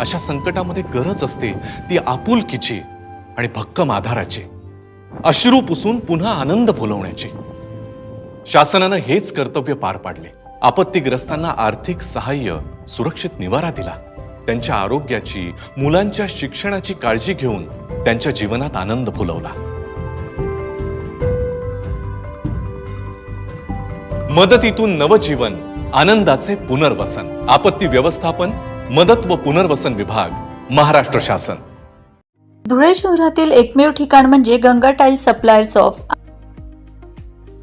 अशा संकटामध्ये गरज असते ती आपुलकीची आणि भक्कम आधाराची. अश्रू पुसून पुन्हा आनंद फुलवण्याची. शासनानं हेच कर्तव्य पार पाडले. आपत्तीग्रस्तांना आर्थिक सहाय्य सुरक्षित निवारा दिला. त्यांच्या आरोग्याची मुलांच्या शिक्षणाची काळजी घेऊन त्यांच्या जीवनात आनंद फुलवला. मदतीतून नवजीवन आनंदाचे पुनर्वसन आपत्ती व्यवस्थापन मदत व पुनर्वसन विभाग महाराष्ट्र शासन. धुळे शहरातील एकमेव ठिकाण म्हणजे गंगा टाईल्स सप्लायर्स ऑफ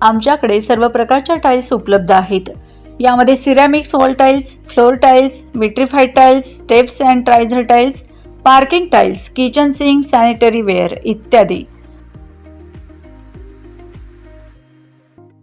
आमच्याकडे सर्व प्रकारच्या टाईल्स उपलब्ध आहेत. यामध्ये ceramics wall tiles floor tiles vitrified tiles steps and riser tiles parking tiles kitchen sink sanitary ware इत्यादी.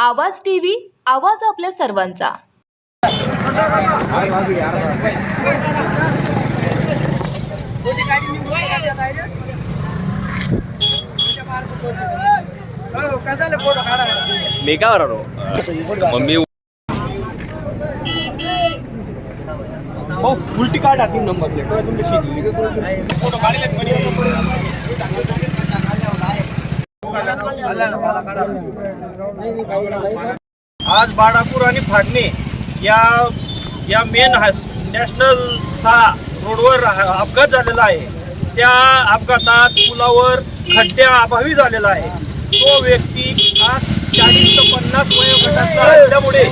Awaaz TV Awaaz आपल्या सर्वांचा. मी काय म्हणतो मम्मी उलटी काढ तीन नंबर तुमची आज बाळापूर आणि फाडणे या या मेन नॅशनल सहा रोडवर अपघात झालेला आहे. त्या अपघातात पुलावर खड्ड्या अभावी झालेला आहे. तो व्यक्ती आज चाळीस ते पन्नास वयोगटाचा असल्यामुळे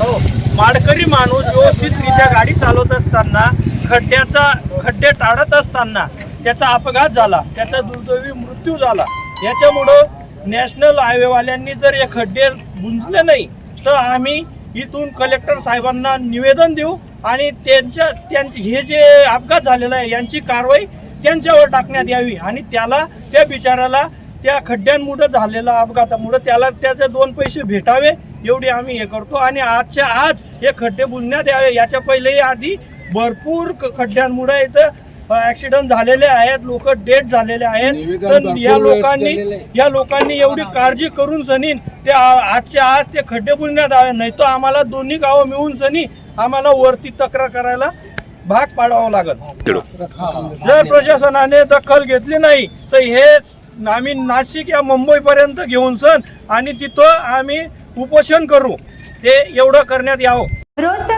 हो माडकरी माणूस व्यवस्थितरित्या गाडी चालवत असताना खड्ड्याचा खड्डे टाळत असताना त्याचा अपघात झाला. त्याचा दुर्दैवी मृत्यू झाला. याच्यामुळं नॅशनल हायवेवाल्यांनी जर हे खड्डे गुंजले नाही तर आम्ही इथून कलेक्टर साहेबांना निवेदन देऊ आणि त्यांच्या त्यां हे जे अपघात झालेला आहे यांची कारवाई त्यांच्यावर टाकण्यात यावी आणि त्याला त्या बिचाराला त्या खड्ड्यांमुळं झालेला अपघातामुळं त्याला त्याचे दोन पैसे भेटावे एवढी आम्ही हे करतो. आणि आजच्या आज हे खड्डे बुजण्यात यावे याच्या पहिलेही आधी भरपूर क- खड्ड्यांमुळे इथं ऍक्सिडेंट झालेले आहेत लोक डेथ झालेले आहेत. तर या लोकांनी या लोकांनी एवढी काळजी करून सनीन ते आजच्या आज ते खड्डे बुजण्यात यावे नाही तर आम्हाला दोन्ही गावं मिळून सनी आम्हाला वरती तक्रार करायला भाग पाडावं लागत जर प्रशासनाने दखल घेतली नाही तर हे आम्ही नाशिक या मुंबई पर्यंत घेऊन सण आणि तिथं आम्ही उपोषण करू. ते एवढं करण्यात यावं. रोजच्या